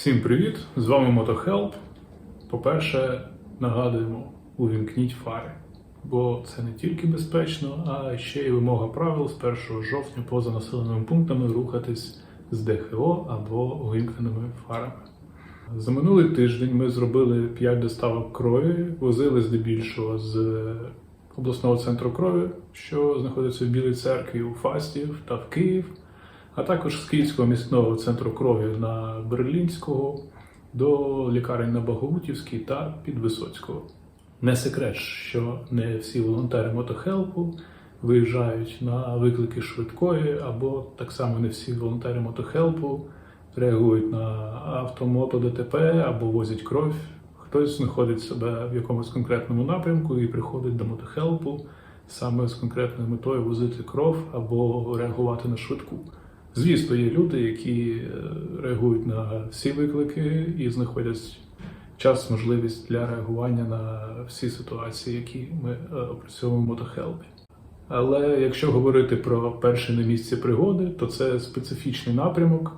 Всім привіт! З вами MotoHelp. По-перше, нагадуємо, увімкніть фари, бо це не тільки безпечно, а ще й вимога правил з 1 жовтня поза населеними пунктами рухатись з ДХО або увімкненими фарами. За минулий тиждень ми зробили 5 доставок крові, возили здебільшого з обласного центру крові, що знаходиться в Білій церкві у Фастів та в Київ, а також з Київського міського центру крові на Берлінського до лікарень на Багаутівській та Підвисоцького. Не секрет, що не всі волонтери мотохелпу виїжджають на виклики швидкої, або так само не всі волонтери мотохелпу реагують на автомото ДТП або возять кров. Хтось знаходить себе в якомусь конкретному напрямку і приходить до мотохелпу саме з конкретною метою возити кров або реагувати на швидку. Звісно, є люди, які е, реагують на всі виклики і знаходять час, можливість для реагування на всі ситуації, які ми е, опрацьовуємо в мотохелпі. Але якщо говорити про перші на місці пригоди, то це специфічний напрямок.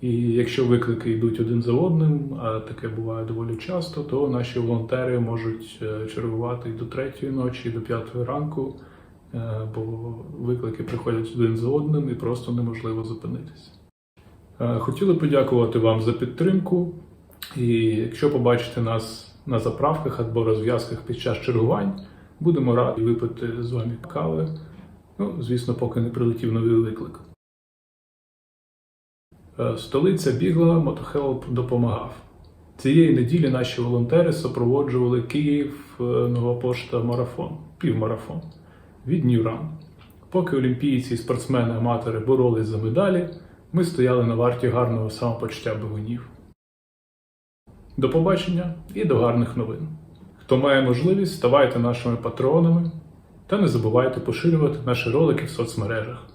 І якщо виклики йдуть один за одним, а таке буває доволі часто, то наші волонтери можуть е, чергувати і до третьої ночі, до п'ятої ранку, бо виклики приходять один за одним і просто неможливо зупинитися. Е, Хотіли подякувати вам за підтримку. І якщо побачите нас на заправках або розв'язках під час чергувань, будемо раді випити з вами кави. Ну, звісно, поки не прилетів новий виклик. Е, Столиця бігла, мотохелп допомагав. Цієї неділі наші волонтери супроводжували Київ е, Нова пошта марафон, півмарафон від Ньюран. Поки олімпійці і спортсмени-аматори боролись за медалі, ми стояли на варті гарного самопочуття бивунів. До побачення і до гарних новин. Хто має можливість, ставайте нашими патронами та не забувайте поширювати наші ролики в соцмережах.